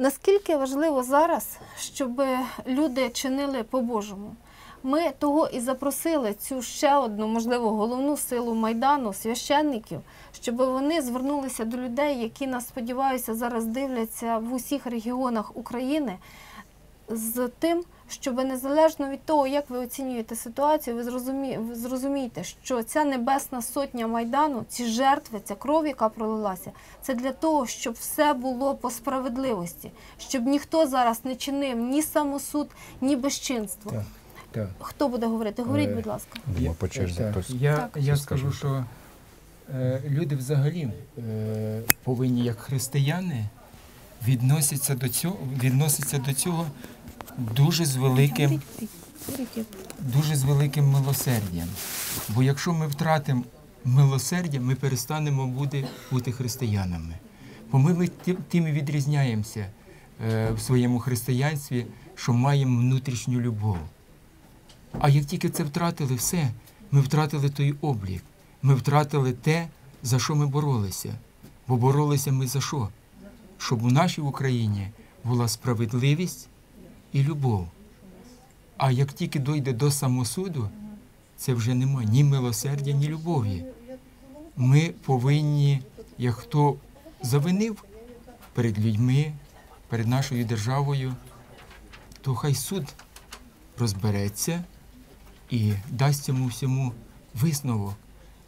Наскільки важливо зараз, щоб люди чинили по-божому? Ми того і запросили цю ще одну, можливо, головну силу майдану, священників, щоб вони звернулися до людей, які нас сподіваюся зараз дивляться в усіх регіонах України, з тим, щоб незалежно від того, як ви оцінюєте ситуацію, ви, зрозумі... ви зрозумієте, що ця небесна сотня майдану, ці жертви, ця кров, яка пролилася, це для того, щоб все було по справедливості, щоб ніхто зараз не чинив ні самосуд, ні безчинство. Так, так. Хто буде говорити? Говоріть, Е, будь ласка. Думаю, по черзі Так, хтось. Я, Так. я скажу, що е, люди взагалі е, повинні, як християни, відносяться до цього, відносяться до цього дуже з великим, дуже з великим милосердям. Бо якщо ми втратимо милосердя, ми перестанемо бути, бути християнами. Бо ми тим- тим і відрізняємося е, в своєму християнстві, що маємо внутрішню любов. А як тільки це втратили, все, ми втратили той облік. Ми втратили те, за що ми боролися. Бо боролися ми за що? Щоб у нашій Україні була справедливість і любов. А як тільки дойде до самосуду, це вже немає ні милосердя, ні любові. Ми повинні, як хто завинив перед людьми, перед нашою державою, то хай суд розбереться і дасть цьому всьому висновок.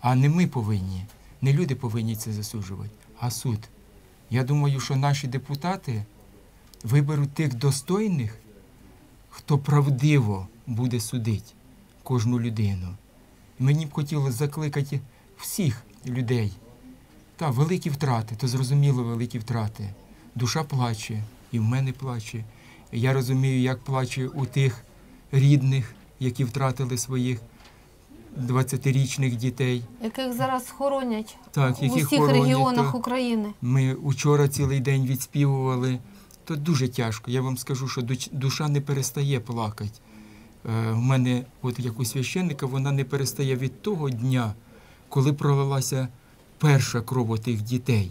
А не ми повинні, не люди повинні це засуджувати, а суд. Я думаю, що наші депутати виберуть тих достойних, хто правдиво буде судити кожну людину. Мені б хотілося закликати всіх людей. Та великі втрати, то зрозуміло великі втрати. Душа плаче, і в мене плаче. Я розумію, як плаче у тих рідних, які втратили своїх 20-річних дітей. Яких зараз хоронять Так, в усіх хоронять, регіонах то України. Ми учора цілий день відспівували. То дуже тяжко. Я вам скажу, що душа не перестає плакати. Е, в мене, от як у священника, вона не перестає від того дня, коли пролилася перша кров тих дітей.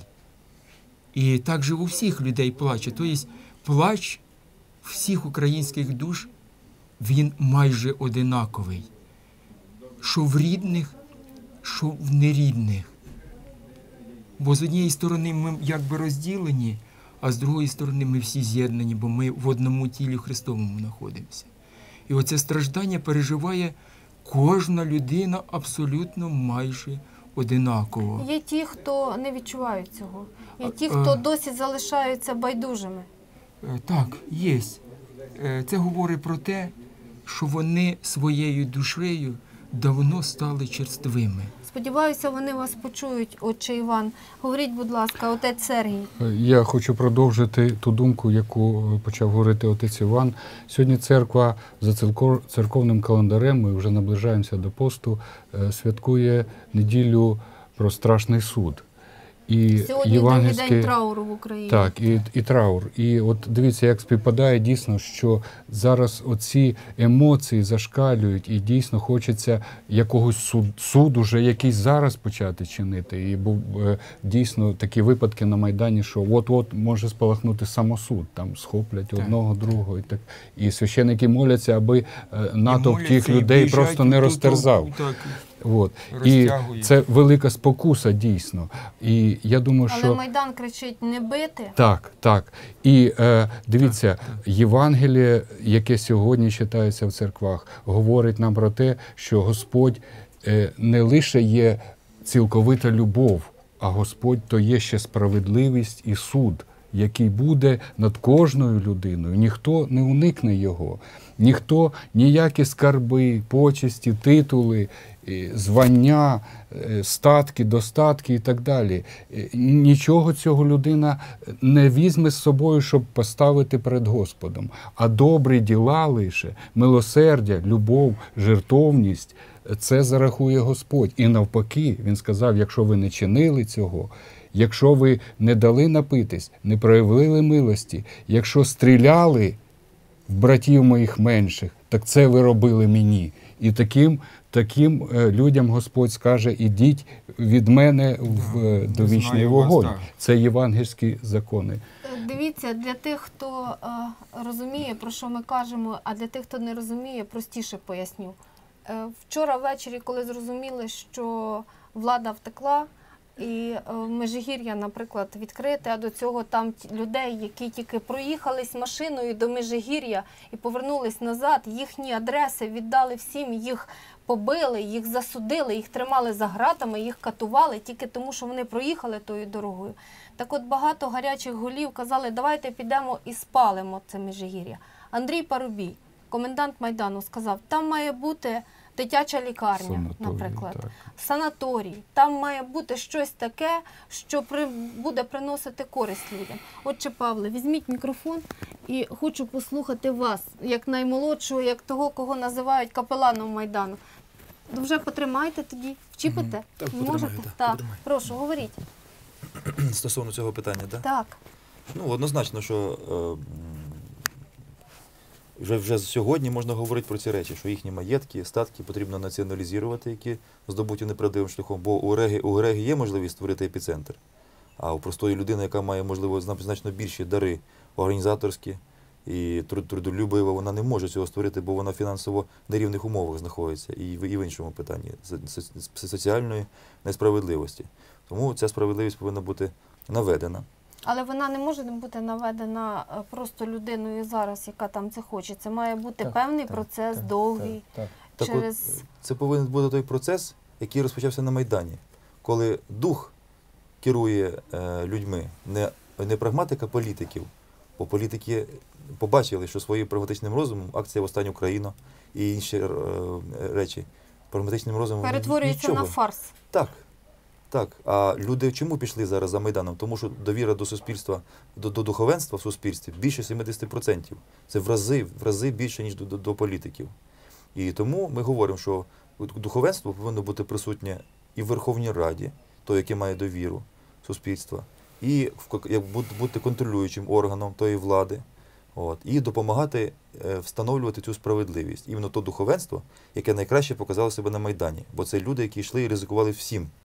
І так же у всіх людей плаче. Тобто плач всіх українських душ, він майже одинаковий. Що в рідних, що в нерідних. Бо з однієї сторони ми якби розділені, а з другої сторони ми всі з'єднані, бо ми в одному тілі Христовому знаходимося. І оце страждання переживає кожна людина абсолютно майже одинаково. Є ті, хто не відчувають цього. Є ті, хто досі залишаються байдужими. Е, Так, є. Е, Це говорить про те, що вони своєю душею давно стали черствими. Сподіваюся, вони вас почують, отче Іван. Говоріть, будь ласка, отець Сергій. Я хочу продовжити ту думку, яку почав говорити отець Іван. Сьогодні церква за церковним календарем, ми вже наближаємося до посту, е, святкує неділю про страшний суд. І Сьогодні другий день трауру в Україні. Так, і, і траур. І от дивіться, як співпадає дійсно, що зараз оці емоції зашкалюють, і дійсно хочеться якогось суд, суд уже якийсь зараз почати чинити. І був е, дійсно такі випадки на Майдані, що от-от може спалахнути самосуд, там схоплять Так, одного, другого. І, так. і священики моляться, аби е, натовп тих людей біжать просто не розтерзав. Так, От. І це велика спокуса дійсно. І я думаю, Але що. Майдан кричить не бити. Так, так. І е, дивіться, Так, Євангеліє, яке сьогодні читається в церквах, говорить нам про те, що Господь е, не лише є цілковита любов, а Господь то є ще справедливість і суд, який буде над кожною людиною. Ніхто не уникне його. Ніхто ніякі скарби, почесті, титули, е, звання, е, статки, достатки і так далі. Е, Нічого цього людина не візьме з собою, щоб поставити перед Господом. А добрі діла лише, милосердя, любов, жертовність це зарахує Господь. І навпаки, він сказав: якщо ви не чинили цього. Якщо ви не дали напитись, не проявили милості, якщо стріляли в братів моїх менших, так це ви робили мені. І таким, таким е, людям Господь скаже: ідіть від мене в е, довічний вогонь. Це євангельські закони. Е, Дивіться, для тих, хто е, розуміє, про що ми кажемо, а для тих, хто не розуміє, простіше поясню. Е, вчора ввечері, коли зрозуміли, що влада втекла, і е, Межигір'я, наприклад, відкрите, а до цього там людей, які тільки проїхались машиною до Межигір'я і повернулись назад, їхні адреси віддали всім, їх побили, їх засудили, їх тримали за гратами, їх катували тільки тому, що вони проїхали тою дорогою. Так от багато гарячих голів казали, давайте підемо і спалимо це Межигір'я. Андрій Парубій, комендант Майдану, сказав, там має бути дитяча лікарня, Санаторій, наприклад, так. санаторій. Там має бути щось таке, що при, буде приносити користь людям. Отче Павле, візьміть мікрофон і хочу послухати вас, як наймолодшого, як того, кого називають капеланом Майдану. Ну, Вже потримайте тоді, вчіпите? Так, можете? так, так. Прошу, говоріть. Стосовно цього питання, так? Так. Ну, однозначно, що е, вже, вже сьогодні можна говорити про ці речі, що їхні маєтки, статки потрібно націоналізувати, які здобуті неправдивим шляхом. Бо у Реги, у Реги є можливість створити епіцентр. А у простої людини, яка має, можливо, значно більші дари організаторські і трудолюбива, вона не може цього створити, бо вона фінансово в нерівних умовах знаходиться і в, і в іншому питанні со- со- соціальної несправедливості. Тому ця справедливість повинна бути наведена. Але вона не може бути наведена е, просто людиною зараз, яка там це хоче. Це має бути Так, певний так, процес, так, довгий. так, Так через от, це повинен бути той процес, який розпочався на Майдані, коли дух керує е, людьми, не, не прагматика політиків, бо політики побачили, що своїм прагматичним розумом акція «Восстань Україна» і інші е, речі прагматичним розумом перетворюється нічого. на фарс. Так. Так. А люди чому пішли зараз за Майданом? Тому що довіра до суспільства, до, до духовенства в суспільстві більше 70%. Це в рази, в рази більше, ніж до, до, до політиків. І тому ми говоримо, що духовенство повинно бути присутнє і в Верховній Раді, той, який має довіру суспільства, і як бути контролюючим органом тої влади. От, і допомагати е, встановлювати цю справедливість. Іменно то духовенство, яке найкраще показало себе на Майдані. Бо це люди, які йшли і ризикували всім